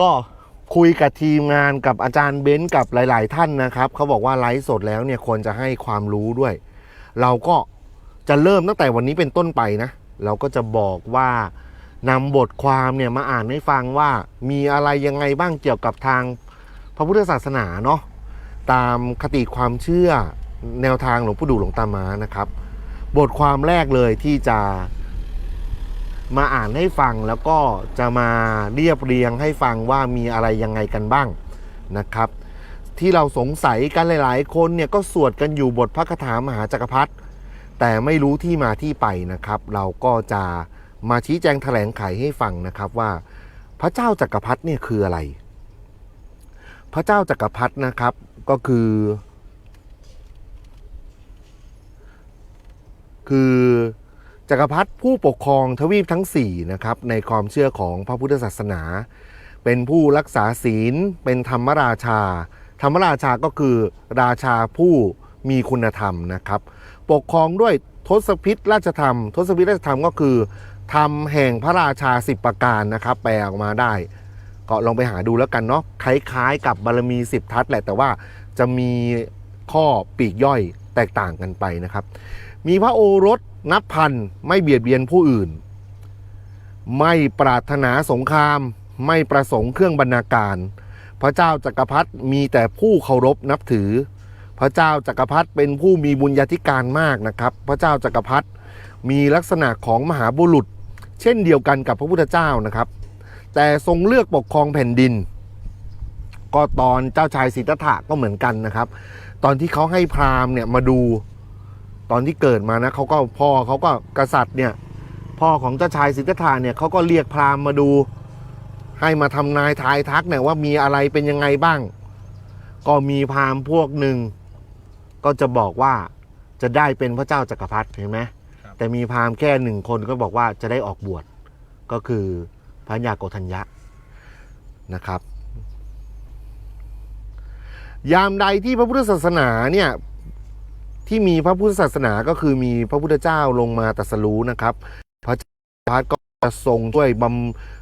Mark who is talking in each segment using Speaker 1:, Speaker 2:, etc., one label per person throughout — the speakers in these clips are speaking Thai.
Speaker 1: ก็คุยกับทีมงานกับอาจารย์เบนซ์กับหลาย ๆ ท่านนะครับเขาบอกว่าไลฟ์สดแล้วเนี่ยควรจะให้ความรู้ด้วย เราก็จะเริ่มตั้งแต่วันนี้เป็นต้นไปนะ เราก็จะบอกว่านำบทความเนี่ยมาอ่านให้ฟังว่ามีอะไรยังไงบ้างเกี่ยวกับทางพระพุทธศาสนาเนาะตามคติความเชื่อแนวทางหลวงปู่ดูหลวงตามานะครับ บทความแรกเลยที่จะ มาอ่านให้ฟังแล้วก็จะมาเรียบเรียงให้ฟังว่ามีอะไรยังไงกันบ้างนะครับ ที่เราสงสัยกันหลาย ๆ คนเนี่ยก็สวดกันอยู่บทพระคาถามหาจักรพรรดิแต่ไม่รู้ที่มาที่ไปนะครับ เราก็จะมาชี้แจงแถลงไขให้ฟังนะครับว่า พระเจ้าจักรพรรดิเนี่ยคืออะไร พระเจ้าจักรพรรดินะครับก็คือ คือ จักรพรรดิผู้ปกครองทวีปทั้ง4นะครับในความเชื่อของพระพุทธศาสนา เป็นผู้รักษาศีล เป็นธรรมราชา ธรรมราชาก็คือราชาผู้มีคุณธรรมนะครับ ปกครองด้วยทศพิธราชธรรม ทศพิธราชธรรมก็คือธรรมแห่งพระราชาสิบประการนะครับแปลออกมาได้ ก็ลองไปหาดูแล้วกันเนาะคล้ายๆกับบารมีสิบทัศแหละแต่ว่าจะมีข้อปีกย่อยแตกต่างกันไปนะครับ มีพระโอรสนับพันไม่เบียดเบียนผู้อื่น ไม่ปรารถนาสงคราม ไม่ประสงค์เครื่องบรรณาการ พระเจ้าจักรพรรดิมีแต่ผู้เคารพนับถือ พระเจ้าจักรพรรดิเป็นผู้มีบุญญาธิการมากนะครับ พระเจ้าจักรพรรดิมีลักษณะของมหาบุรุษ เช่นเดียวกันกับพระพุทธเจ้านะครับ แต่ทรงเลือกปกครองแผ่นดิน ก็ตอนเจ้าชายสิทธัตถะก็เหมือนกันนะครับ ตอนที่เขาให้พราหมณ์เนี่ยมาดู ตอนที่เกิดมานะเขาก็พ่อเขาก็กษัตริย์เนี่ย พ่อของเจ้าชายสิทธัตถะเนี่ยเขาก็เรียกพราหมณ์มาดู ให้มาทำนายทายทักเนี่ยว่ามีอะไรเป็นยังไงบ้าง ก็มีพราหมณ์พวกหนึ่งก็จะบอกว่าจะได้เป็นพระเจ้าจักรพรรดิเห็นไหม
Speaker 2: ครับ
Speaker 1: แต่มีพราหมณ์แค่หนึ่งคนก็บอกว่าจะได้ออกบวชก็คือพระยาโกธัญญะนะครับ ยามใดที่พระพุทธศาสนาเนี่ย ที่มีพระพุทธศาสนาก็คือมีพระพุทธเจ้าลงมาตรัสรู้นะครับ พระเจ้าพัดก็จะทรงช่วยบ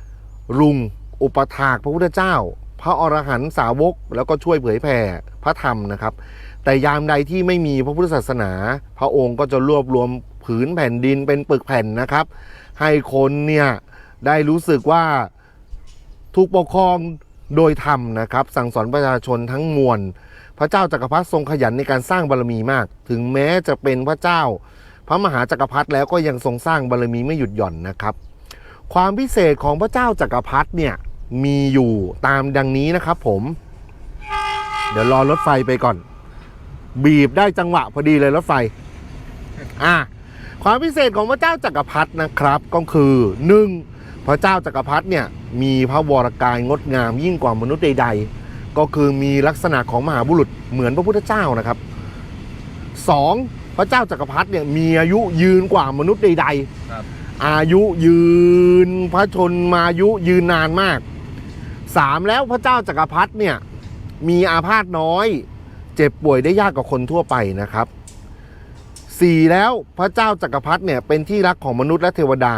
Speaker 1: ำรุงอุปถากพระพุทธเจ้า พระอรหันตสาวก แล้วก็ช่วยเผยแผ่พระธรรมนะครับ แต่ยามใดที่ไม่มีพระพุทธศาสนา พระองค์ก็จะรวบรวมผืนแผ่นดินเป็นปึกแผ่นนะครับ ให้คนเนี่ยได้รู้สึกว่าถูกปกครองโดยธรรมนะครับ สั่งสอนประชาชนทั้งมวล พระเจ้าจักรพรรดิทรงขยันในการสร้างบารมีมาก ถึงแม้จะเป็นพระเจ้า พระมหาจักรพรรดิแล้วก็ยังทรงสร้างบารมีไม่หยุดหย่อนนะครับ ความพิเศษของพระเจ้าจักรพรรดิเนี่ยมีอยู่ตามดังนี้นะครับผม เดี๋ยวรอรถไฟไปก่อน บีบได้จังหวะพอดีเลยรถไฟอะความพิเศษของพระเจ้าจักรพรรดินะครับก็คือหนึ่งพระเจ้าจักรพรรดิเนี่ยมีพระวรกายงดงามยิ่งกว่ามนุษย์ใดๆ ก็คือมีลักษณะของมหาบุรุษเหมือนพระพุทธเจ้านะครับสองพระเจ้าจักรพรรดิเนี่ยมีอายุยืนกว่ามนุษย์ใดๆ
Speaker 2: ครับ
Speaker 1: อายุยืนพระชนมายุยืนนานมากสามแล้วพระเจ้าจักรพรรดิเนี่ยมีอาพาธน้อย เจ็บป่วยได้ยากกว่าคนทั่วไปนะครับสี่แล้วพระเจ้าจักรพรรดิเนี่ยเป็นที่รักของมนุษย์และเทวดา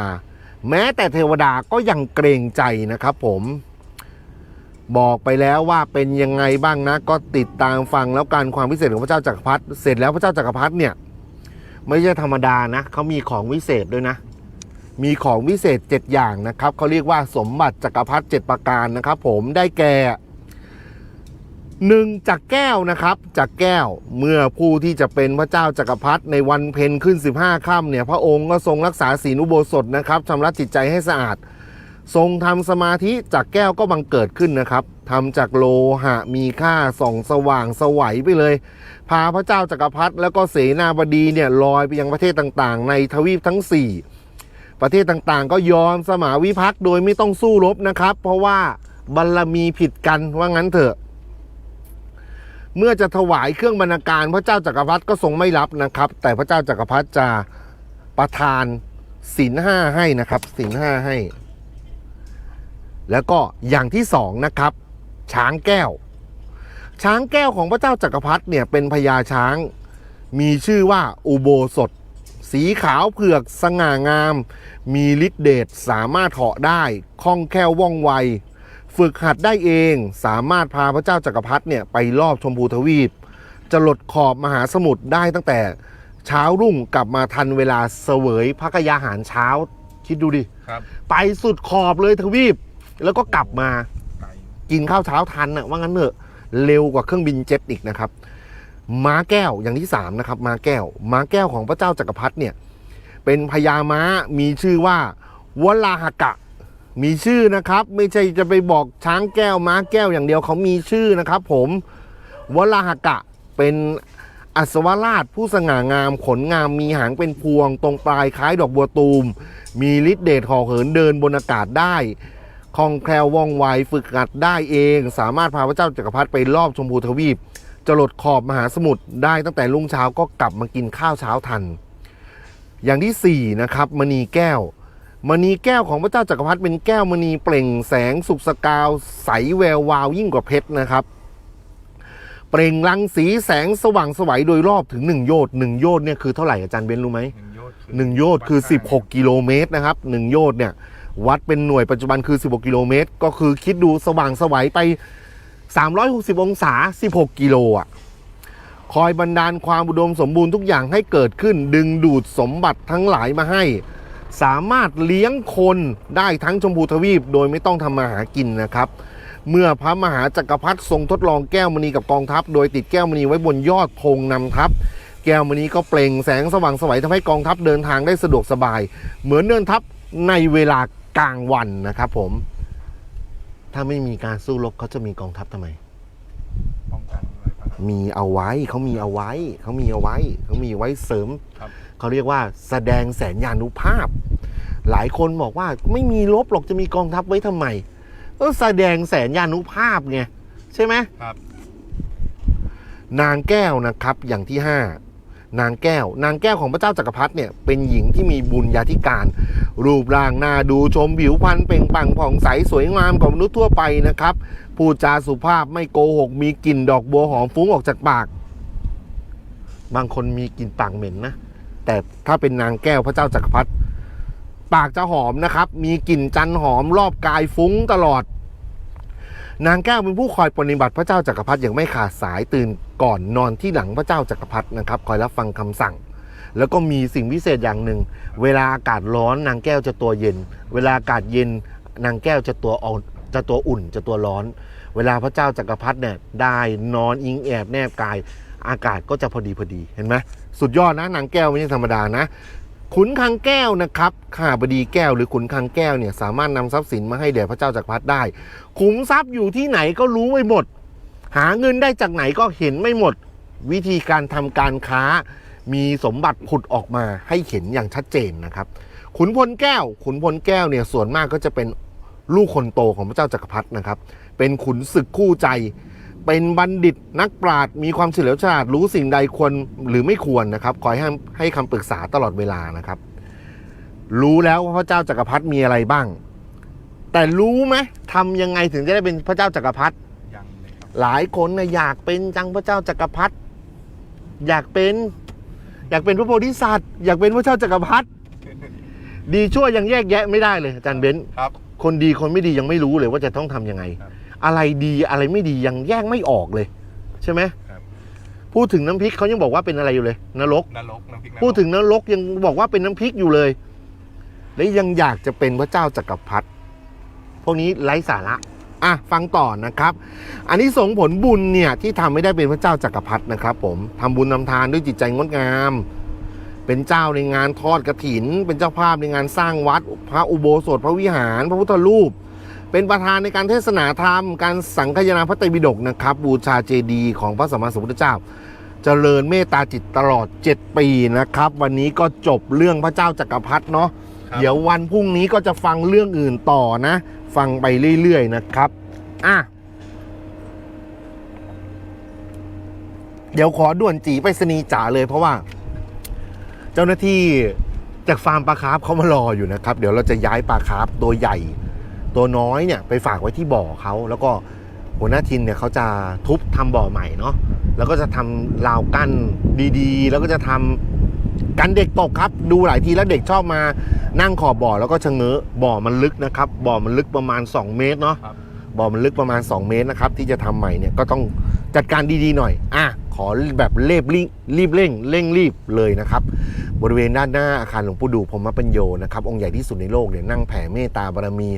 Speaker 1: แม้แต่เทวดาก็ยังเกรงใจนะครับผม บอกไปแล้วว่าเป็นยังไงบ้างนะ ก็ติดตามฟังแล้วการความพิเศษของพระเจ้าจักรพรรดิเสร็จแล้วพระเจ้าจักรพรรดิเนี่ย ไม่ใช่ธรรมดานะเขามีของวิเศษด้วยนะ มีของวิเศษ 7 อย่างนะครับเขาเรียกว่าสมบัติจักรพรรดิ7ประการนะครับ ผมได้แก่หนึ่งจากแก้วนะครับจากแก้วเมื่อผู้ที่จะเป็นพระเจ้าจักรพรรดิในวันเพ็ญขึ้น 15ค่ำเนี่ยพระองค์ก็ทรงรักษาศีลอุโบสถนะครับชำระจิตใจให้สะอาด ทรงทำสมาธิจากแก้วก็บังเกิดขึ้นนะครับทำจากโลหะมีค่าส่องสว่างสวัยไปเลย พาพระเจ้าจักรพรรดิแล้วก็เสนาบดีเนี่ยลอยไปยังประเทศต่างๆ ในทวีปทั้ง 4 ประเทศต่างๆ ก็ยอมสมาวิภักษ์โดยไม่ต้องสู้รบนะครับ เพราะว่าบารมีผิดกันว่างั้นเถอะ เมื่อจะถวายเครื่องบรรณาการพระเจ้าจักรพรรดิก็ทรงไม่รับนะครับ แต่พระเจ้าจักรพรรดิจะประทานศีลห้าให้นะครับศีลห้าให้ แล้วก็อย่างที่สองนะครับ ช้างแก้ว ช้างแก้วของพระเจ้าจักรพรรดิเนี่ยเป็นพญาช้าง มีชื่อว่าอุโบสถ สีขาวเผือกสง่างาม มีฤทธิเดชสามารถเหาะได้คล่องแคล่วว่องไว ฝึกหัดได้เองสามารถพาพระเจ้าจักรพรรดิเนี่ยไปรอบชมพูทวีปจะหลดขอบมหาสมุทรได้ตั้งแต่เช้ารุ่งกลับมาทันเวลาเสวยพักยาหารเช้า คิดดูดิ
Speaker 2: ครับ
Speaker 1: ไปสุดขอบเลยทวีป แล้วก็กลับมา
Speaker 2: กิ
Speaker 1: นข้าวเช้าทันนะว่างั้นเถอะเร็วกว่าเครื่องบินเจ็ตอีกนะครับ ม้าแก้วอย่างที่สามนะครับ ม้าแก้ว ม้าแก้วของพระเจ้าจักรพรรดิเนี่ย เป็นพญาม้ามีชื่อว่าวลาหกะ มีชื่อนะครับ ไม่ใช่จะไปบอกช้างแก้วม้าแก้วอย่างเดียวเขามีชื่อนะครับ ผมวลาหกะเป็นอัศวราชผู้สง่างามขนงามมีหางเป็นพวง ตรงปลายคล้ายดอกบัวตูม มีฤทธิ์เดชห่อเหินเดินบนอากาศได้ คล่องแคล่วว่องไวฝึกหัดได้เอง สามารถพาพระเจ้าจักรพรรดิไปรอบชมพูทวีปจรดขอบมหาสมุทรได้ตั้งแต่รุ่งเช้าก็กลับมากินข้าวเช้าทัน อย่างที่สี่นะครับมณีแก้วมณีแก้วของพระเจ้าจักรพรรดิเป็นแก้วมณีเปล่งแสงสุกสกาว ใสแวววาวยิ่งกว่าเพชรนะครับ เปล่งรังสีแสงสว่างสวัยโดยรอบถึง 1 โยชน์หนึ่งโยชน์เนี่ยคือเท่าไหร่อาจารย์เบนรู้ไหม
Speaker 2: หนึ่งโยชน์คือ
Speaker 1: 16 กิโลเมตรนะครับหนึ่งโยชน์เนี่ย วัดเป็นหน่วยปัจจุบันคือ 16 กิโลเมตร ก็คือคิดดูสว่างสวัยไป 360 องศา 16 กิโลอะคอยบันดาลความอุดมสมบูรณ์ทุกอย่างให้เกิดขึ้น ดึงดูดสมบัติทั้งหลายมาให้ สามารถเลี้ยงคนได้ทั้งชมพูทวีป โดยไม่ต้องทำมาหากินนะครับ เมื่อพระมหาจักรพรรดิทรงทดลองแก้วมณีกับกองทัพ โดยติดแก้วมณีไว้บนยอดธงนำทัพแก้วมณีก็เปล่งแสงสว่างสวัยทำให้กองทัพเดินทางได้สะดวกสบาย เหมือนเดินทัพในเวลา กลางวันนะครับผม ถ้าไม่มีการสู้รบเขาจะมีกองทัพทำไม
Speaker 2: ป้องกันอะไรบ้างครับ
Speaker 1: มีเอาไว้เขามีเอาไว้เขามีเอาไว้เขามีไว้เสริม
Speaker 2: ครับ
Speaker 1: เขาเรียกว่าแสดงแสนยานุภาพ หลายคนบอกว่าไม่มีรบหรอกจะมีกองทัพไว้ทำไมก็แสดงแสนยานุภาพไงใช่ไหม
Speaker 2: ครับ
Speaker 1: นางแก้วนะครับอย่างที่ห้า นางแก้ว นางแก้วของพระเจ้าจักรพรรดิเนี่ยเป็นหญิงที่มีบุญญาธิการ รูปร่างหน้าดูชมผิวพรรณเปล่งปลั่งผ่องใสสวยงามกว่ามนุษย์ทั่วไปนะครับพูดจาสุภาพไม่โกหก มีกลิ่นดอกบัวหอมฟุ้งออกจากปาก บางคนมีกลิ่นปากเหม็นนะแต่ถ้าเป็นนางแก้วพระเจ้าจักรพรรดิปากจะหอมนะครับ มีกลิ่นจันหอมรอบกายฟุ้งตลอด นางแก้วเป็นผู้คอยปฏิบัติพระเจ้าจักรพรรดิอย่างไม่ขาดสายตื่นก่อนนอนที่หลังพระเจ้าจักรพรรดินะครับคอยรับฟังคำสั่ง แล้วก็มีสิ่งพิเศษอย่างหนึ่ง เวลาอากาศร้อนนางแก้วจะตัวเย็น เวลาอากาศเย็นนางแก้วจะตัวอ่อนจะตัวอุ่นจะตัวร้อน เวลาพระเจ้าจักรพรรดิเนี่ยได้นอนอิงแอบแนบกาย อากาศก็จะพอดีพอดีเห็นไหมสุดยอดนะนางแก้วไม่ใช่ธรรมดานะ ขุนคังแก้วนะครับข้าบดีแก้วหรือขุนคังแก้วเนี่ยสามารถนำทรัพย์สินมาให้แด่พระเจ้าจักรพรรดิได้ ขุมทรัพย์อยู่ที่ไหนก็รู้ไม่หมด หาเงินได้จากไหนก็เห็นไม่หมด วิธีการทำการค้า มีสมบัติผุดออกมาให้เห็นอย่างชัดเจนนะครับ ขุนพลแก้ว ขุนพลแก้วเนี่ยส่วนมากก็จะเป็นลูกคนโตของพระเจ้าจักรพรรดินะครับ เป็นขุนศึกคู่ใจ เป็นบัณฑิตนักปราชญ์มีความเฉลียวฉลาดรู้สิ่งใดควรหรือไม่ควรนะครับคอยให้ให้คำปรึกษาตลอดเวลานะครับ รู้แล้วว่าพระเจ้าจักรพรรดิมีอะไรบ้าง แต่รู้ไหมทำยังไงถึงจะได้เป็นพระเจ้าจักรพรรดิ
Speaker 2: ยังเลยครับ
Speaker 1: หลายคนนะอยากเป็นจังพระเจ้าจักรพรรดิอยากเป็น อยากเป็นพระโพธิสัตว์ อยากเป็นพระเจ้าจักรพรรดิดีชั่วยังแยกแยะไม่ได้เลยอาจารย์เบนซ์
Speaker 2: ครับ
Speaker 1: คนดีคนไม่ดียังไม่รู้เลยว่าจะต้องทำยังไง
Speaker 2: ครับ
Speaker 1: อะไรดีอะไรไม่ดียังแยกไม่ออกเลย ใช่ไหม
Speaker 2: ครับ
Speaker 1: พูดถึงน้ำพริกเขายังบอกว่าเป็นอะไรอยู่เลยนรก
Speaker 2: นรกน้ำพริกนรก
Speaker 1: พูดถึงนรกยังบอกว่าเป็นน้ำพริกอยู่เลย และยังอยากจะเป็นพระเจ้าจักรพรรดิพวกนี้ไร้สาระอะฟังต่อนะครับ อันนี้ส่งส์ผลบุญเนี่ยที่ทำไม่ได้เป็นพระเจ้าจักรพรรดินะครับผมทำบุญนำทานด้วยจิตใจงดงาม เป็นเจ้าในงานทอดกระถิน เป็นเจ้าภาพในงานสร้างวัด พระอุโบสถพระวิหาร พระพุทธรูป เป็นประธานในการเทศนาธรรม การสังคายนาพระไตรปิฎกนะครับ บูชาเจดีย์ของพระสัมมาสัมพุทธเจ้าเจริญเมตตาจิตตลอด 7 ปีนะครับ วันนี้ก็จบเรื่องพระเจ้าจักรพรรดิเนาะ
Speaker 2: ครับ
Speaker 1: เดี๋ยววันพรุ่งนี้ก็จะฟังเรื่องอื่นต่อนะ ฟังไปเรื่อยๆนะครับอะเดี๋ยวขอด่วนจีไปสนีย์จ๋าเลยเพราะว่า เจ้าหน้าที่จากฟาร์มปลาคาร์ฟเขามารออยู่นะครับ เดี๋ยวเราจะย้ายปลาคาร์ฟตัวใหญ่ ตัวน้อยเนี่ยไปฝากไว้ที่บ่อเขาแล้วก็หัวหน้าทินเนี่ยเขาจะทุบทำบ่อใหม่เนาะแล้วก็จะทำราวกั้นดีๆ แล้วก็จะทำกันเด็กตกครับ ดูหลายทีแล้วเด็กชอบมานั่งขอบบ่อแล้วก็ชะเง้อบ่อมันลึกนะครับบ่อมันลึกประมาณ 2 เมตรเนาะ
Speaker 2: ครับ
Speaker 1: บ่อมันลึกประมาณ 2 เมตรนะครับที่จะทำใหม่เนี่ยก็ต้องจัดการดีๆหน่อย อะ ขอแบบเรีบรีบรีบเร่ง เร่งรีบเลยนะครับ บริเวณด้านหน้าอาคารหลวงปู่ดูพรหมปัญโยนะครับ องค์ใหญ่ที่สุดในโลกเนี่ยนั่งแผ่เมตตาบารมี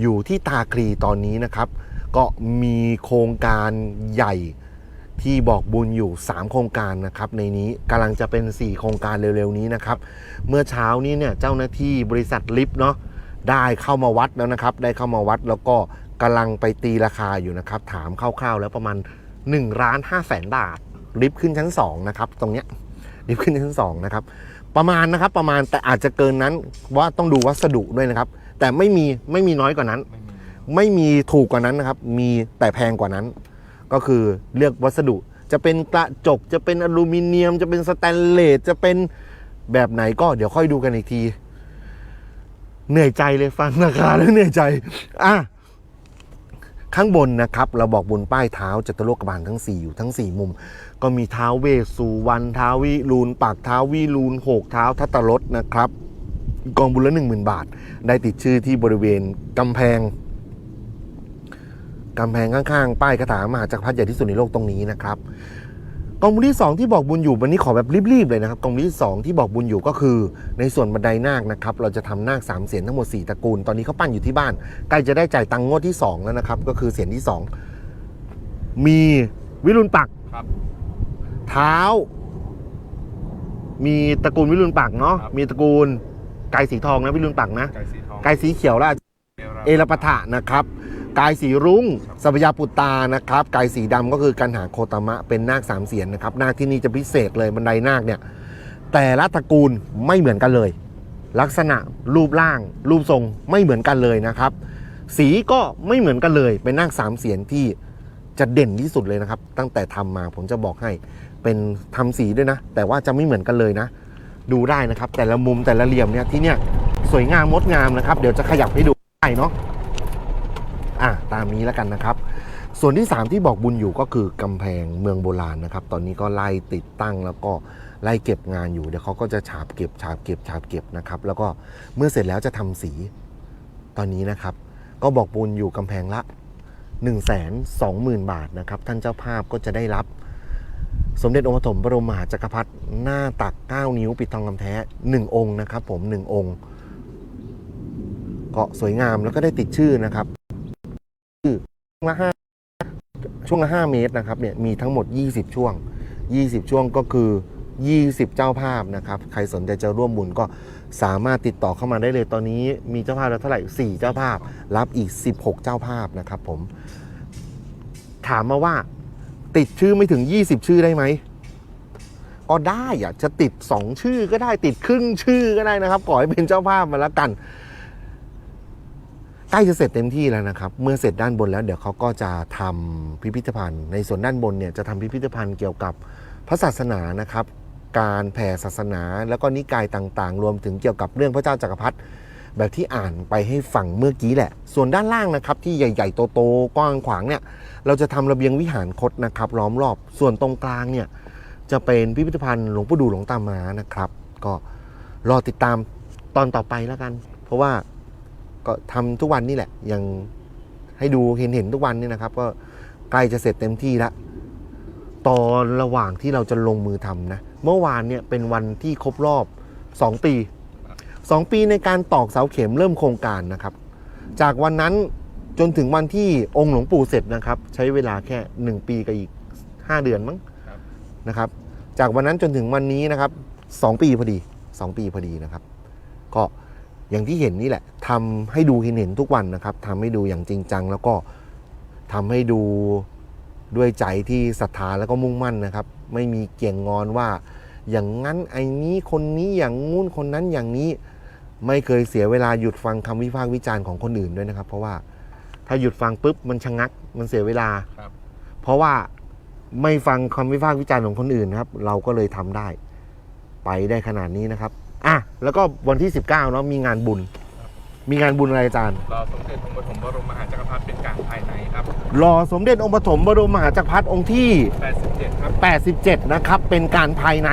Speaker 1: อยู่ที่ตาคลีตอนนี้นะครับ ก็มีโครงการใหญ่ที่บอกบุญอยู่ 3 โครงการนะครับ ในนี้กำลังจะเป็น 4 โครงการเร็วๆนี้นะครับ เมื่อเช้านี้เนี่ยเจ้าหน้าที่บริษัทลิฟต์เนาะได้เข้ามาวัดแล้วนะครับ ได้เข้ามาวัดแล้วก็กำลังไปตีราคาอยู่นะครับ ถามคร่าวๆ แล้วประมาณ1ล้าน5แสนบาทลิฟต์ขึ้นชั้น 2 นะครับ ตรงเนี้ยลิฟต์ขึ้นชั้น2นะครับประมาณนะครับประมาณแต่อาจจะเกินนั้นว่าต้องดูวัสดุด้วยนะครับ แต่ไม่มีไม่มีน้อยกว่านั้น
Speaker 2: ไม่มี
Speaker 1: ไม่มีถูกกว่านั้นนะครับ มีแต่แพงกว่านั้น ก็คือเลือกวัสดุ จะเป็นกระจกจะเป็นอลูมิเนียม จะเป็นสแตนเลสจะเป็นแบบไหนก็เดี๋ยวค่อยดูกันอีกที เหนื่อยใจเลยฟังราคาแล้วเหนื่อยใจอะข้างบนนะครับ เราบอกบนป้ายเท้าจตุโลกบาลทั้ง 4 อยู่ทั้ง 4 มุม ก็มีเท้าเวสสุวรรณเท้าวิรูนปากเท้าวิรูนหกเท้าทัตตรสนะครับ กองบุญละหนึ่งหมื่นบาท ได้ติดชื่อที่บริเวณกำแพงกำแพงข้างๆ ป้ายคาถามหาจักรพรรดิใหญ่ที่สุดในโลกตรงนี้นะครับกองบุญที่ 2 ที่บอกบุญอยู่วันนี้ขอแบบรีบๆเลยนะครับกองบุญที่ 2 ที่บอกบุญอยู่ก็คือ ในส่วนบันไดนาคนะครับเราจะทำนาคสามเสียนทั้งหมด4ตระกูลตอนนี้เขาปั้นอยู่ที่บ้านใกล้จะได้จ่ายตังค์งวดที่ 2 แล้วนะครับ ก็คือเสียนที่ 2 มีวิรุณปักษ์
Speaker 2: ครับ
Speaker 1: เท้า มีตระกูลวิรุณปักษ์เนาะ
Speaker 2: ครับ
Speaker 1: มีตระกูล ไก่สีทองนะวิรุณปักษ์นะ
Speaker 2: ไก่สีทอง
Speaker 1: ไก่สีเขียวละเอราปะทะนะครับ กายสีรุง้งสัพยาปุตตานะครับ กายสีดำก็คือกันหาโคตามะเป็นนาคสามเสียนนะครับ นาคที่นี่จะพิเศษเลยบันไดนาคเนี่ย แต่ละตระกูลไม่เหมือนกันเลย ลักษณะรูปร่าง รูปทรงไม่เหมือนกันเลยนะครับ สีก็ไม่เหมือนกันเลย เป็นนาคสามเสียนที่จะเด่นที่สุดเลยนะครับ ตั้งแต่ทำมาผมจะบอกให้เป็นทำสีด้วยนะ แต่ว่าจะไม่เหมือนกันเลยนะ ดูได้นะครับ แต่ละมุมแต่ละเหลี่ยมเนี่ยที่เนี่ยสวยงามงดงามนะครับ เดี๋ยวจะขยับให้ดูได้เนาะอะตามนี้แล้วกันนะครับ ส่วนที่ 3 ที่บอกบุญอยู่ก็คือกำแพงเมืองโบราณนะครับ ตอนนี้ก็ไล่ติดตั้งแล้วก็ไล่เก็บงานอยู่เดี๋ยวเขาก็จะฉาบเก็บฉาบเก็บฉาบเก็บนะครับ แล้วก็เมื่อเสร็จแล้วจะทำสีตอนนี้นะครับ ก็บอกบุญอยู่กำแพงละ 1 2 0 0 0 0 บาทนะครับ ท่านเจ้าภาพก็จะได้รับ สมเด็จองค์ปฐมบรมมหาจักรพรรดิหน้าตัก 9 นิ้วปิดทองคำแท้ 1 องค์นะครับผม 1 องค์ก็สวยงามแล้วก็ได้ติดชื่อนะครับช่วงละห้าช่วงละห้าเมตรนะครับเนี่ยมีทั้งหมด 20 ช่วง 20 ช่วงก็คือ 20 เจ้าภาพนะครับ ใครสนใจจะร่วมบุญก็สามารถติดต่อเข้ามาได้เลยตอนนี้มีเจ้าภาพแล้วเท่าไหร่ 4 เจ้าภาพ รับอีก 16 เจ้าภาพนะครับผมถามมาว่า ติดชื่อไม่ถึง 20 ชื่อได้ไหมก็ได้อะจะติด 2 ชื่อก็ได้ติดครึ่งชื่อก็ได้นะครับขอให้เป็นเจ้าภาพมาแล้วกันใกล้จะเสร็จเต็มที่แล้วนะครับ เมื่อเสร็จด้านบนแล้วเดี๋ยวเขาก็จะทำพิพิธภัณฑ์ ในส่วนด้านบนเนี่ยจะทำพิพิธภัณฑ์เกี่ยวกับพระศาสนานะครับ การแผ่ศาสนาแล้วก็นิกายต่างๆ รวมถึงเกี่ยวกับเรื่องพระเจ้าจักรพรรดิ แบบที่อ่านไปให้ฟังเมื่อกี้แหละ ส่วนด้านล่างนะครับที่ใหญ่ ๆ โตๆกว้างขวางเนี่ยเราจะทำระเบียงวิหารคดนะครับล้อมรอบ ส่วนตรงกลางเนี่ยจะเป็นพิพิธภัณฑ์หลวงปู่ดูหลวงตามานะครับ ก็รอติดตามตอนต่อไปแล้วกัน เพราะว่าก็ทำทุกวันนี่แหละยังให้ดูเห็นเห็นทุกวันนี่นะครับ ก็ใกล้จะเสร็จเต็มที่ล้วตอนระหว่างที่เราจะลงมือทำนะ เมื่อวานเนี่ยเป็นวันที่ครบรอบ 2 ปี 2 ปีในการตอกเสาเข็มเริ่มโครงการนะครับ จากวันนั้นจนถึงวันที่องค์หลวงปู่เสร็จนะครับ ใช้เวลาแค่ 1 ปีกับอีก 5 เดือนมั้งนะครับ จากวันนั้นจนถึงวันนี้นะครับ 2 ปีพอดี 2 ปีพอดีนะครับ ก็อย่างที่เห็นนี่แหละทำให้ดูเห็นเห็นทุกวันนะครับทำให้ดูอย่างจริงจัง แล้วก็ทำให้ดูด้วยใจที่ศรัทธาแล้วก็มุ่งมั่นนะครับ ไม่มีเกี่ยงงอนว่า อย่างนั้นไอ้นี้คนนี้อย่างงู้นคนนั้นอย่างนี้ ไม่เคยเสียเวลาหยุดฟังคำวิพากษ์วิจารณ์ของคนอื่นด้วยนะครับ เพราะว่าถ้าหยุดฟังปุ๊บมันชะงักมันเสียเวลา
Speaker 2: ครับ
Speaker 1: เพราะว่าไม่ฟังคำวิพากษ์วิจารณ์ของคนอื่นนะครับ เราก็เลยทำได้ ไปได้ขนาดนี้นะครับอะแล้วก็วันที่ 19เนาะมีงานบุญ มีงานบุญอะไรอาจารย์
Speaker 2: รอสมเด็จองค์ปฐมบรมมหาจักรพรรดิเป็นการภายในครับ
Speaker 1: รอสมเด็จองค์ปฐมบรมมหาจักรพรรดิองค์ที่
Speaker 2: 87 ครับ
Speaker 1: 87 นะครับ เป็นการภายใน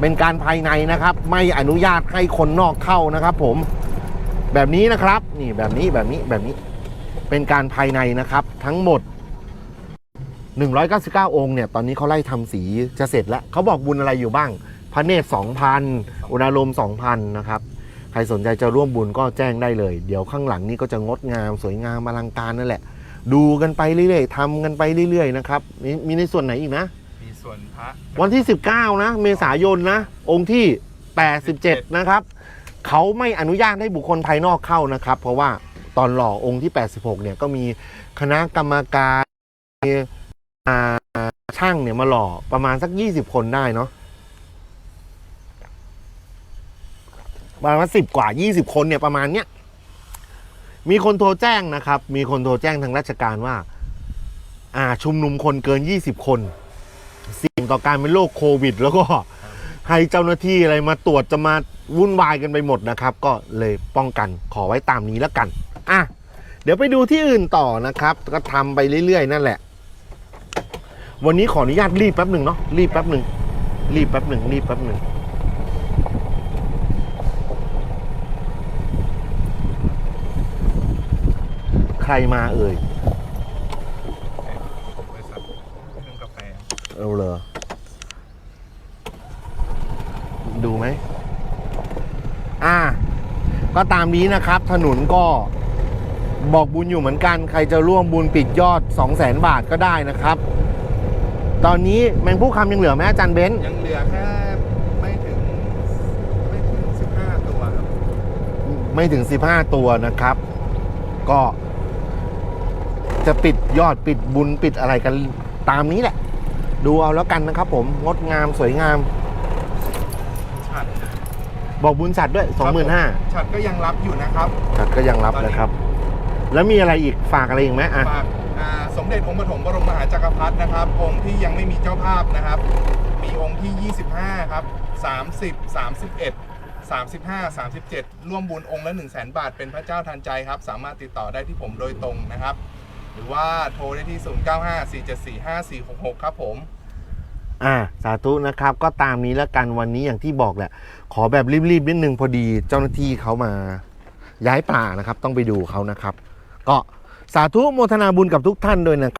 Speaker 1: เป็นการภายในนะครับ ไม่อนุญาตให้คนนอกเข้านะครับ ผมแบบนี้นะครับนี่แบบนี้แบบนี้แบบนี้เป็นการภายในนะครับ ทั้งหมด 199 องค์เนี่ย ตอนนี้เขาไล่ทำสีจะเสร็จแล้วเขาบอกบุญอะไรอยู่บ้างพระเนตร2,000 อุณาโลม2,000 นะครับ ใครสนใจจะร่วมบุญก็แจ้งได้เลย เดี๋ยวข้างหลังนี่ก็จะงดงามสวยงามอลังการนั่นแหละ ดูกันไปเรื่อยๆทำกันไปเรื่อยๆนะครับ มีมีในส่วนไหนอีกนะ
Speaker 2: ส่วนพระ
Speaker 1: วันที่ 19 นะ เมษายนนะ องค์ที่ 87 นะครับ เขาไม่อนุญาตให้บุคคลภายนอกเข้านะครับ เพราะว่าตอนหล่อองค์ที่ 86 เนี่ยก็มีคณะกรรมการมีอ่าช่างเนี่ยมาหล่อประมาณสัก 20 คนได้เนาะประมาณสิบกว่า 20 คนเนี่ยประมาณเนี้ยมีคนโทรแจ้งนะครับ มีคนโทรแจ้งทางราชการว่า อ่าชุมนุมคนเกิน 20 คนเสี่ยง ต่อการเป็นโรคโควิด แล้วก็ให้เจ้าหน้าที่อะไรมาตรวจจะมาวุ่นวายกันไปหมดนะครับ ก็เลยป้องกันขอไว้ตามนี้แล้วกันอะเดี๋ยวไปดูที่อื่นต่อนะครับ ก็ทำไปเรื่อยๆ นั่นแหละ วันนี้ขออนุญาตรีบแป๊บหนึ่งเนาะรีบแป๊บหนึ่งรีบแป๊บหนึ่งรีบแป๊บหนึ่งใครมาเอ่ย
Speaker 2: ผมบริษัทเครื่องกาแฟ
Speaker 1: เอาเลย ดูไหมอ่า ก็ตามนี้นะครับ ถนนก็บอกบุญอยู่เหมือนกัน ใครจะร่วมบุญปิดยอด 2 0 0แสนบาทก็ได้นะครับ ตอนนี้แมงผู้คำยังเหลือไหมอาจารย์เบนซ์
Speaker 2: ยังเหลือแค่ไม่ถึงไม่ถึง 15 ตัวครับ
Speaker 1: ไม่ถึง 15 ตัวนะครับ ก็จะปิดยอดปิดบุญปิดอะไรกันตามนี้แหละ ดูเอาแล้วกันนะครับผมงดงามสวยงาม
Speaker 2: ฉัด
Speaker 1: บอกบุญสัตว์ด้วย25,000
Speaker 2: ฉัดก็ยังรับอยู่นะครับ
Speaker 1: ครับก็ยังรับนะครับ แล้วมีอะไรอีกฝากอะไรอีกไหมอะ
Speaker 2: ฝากอ่าสมเด็จองค์ปฐมบรมมหาจักรพรรดินะครับ องค์ที่ยังไม่มีเจ้าภาพนะครับ มีองค์ที่ 25 ครับ 30 31 35 37 ร่วมบุญองค์ละ1 0 0 0 0แบาท เป็นพระเจ้าทันใจครับ สามารถติดต่อได้ที่ผมโดยตรงนะครับ หรือว่าโทรได้ที่ 0954745466 ครับผม
Speaker 1: อ่าสาธุนะครับก็ตามนี้แล้วกันวันนี้อย่างที่บอกแหละ ขอแบบรีบๆนิดนึงพอดีเจ้าหน้าที่เขามาย้ายป่านะครับ ต้องไปดูเขานะครับ ก็สาธุโมทนาบุญกับทุกท่านด้วยนะครับ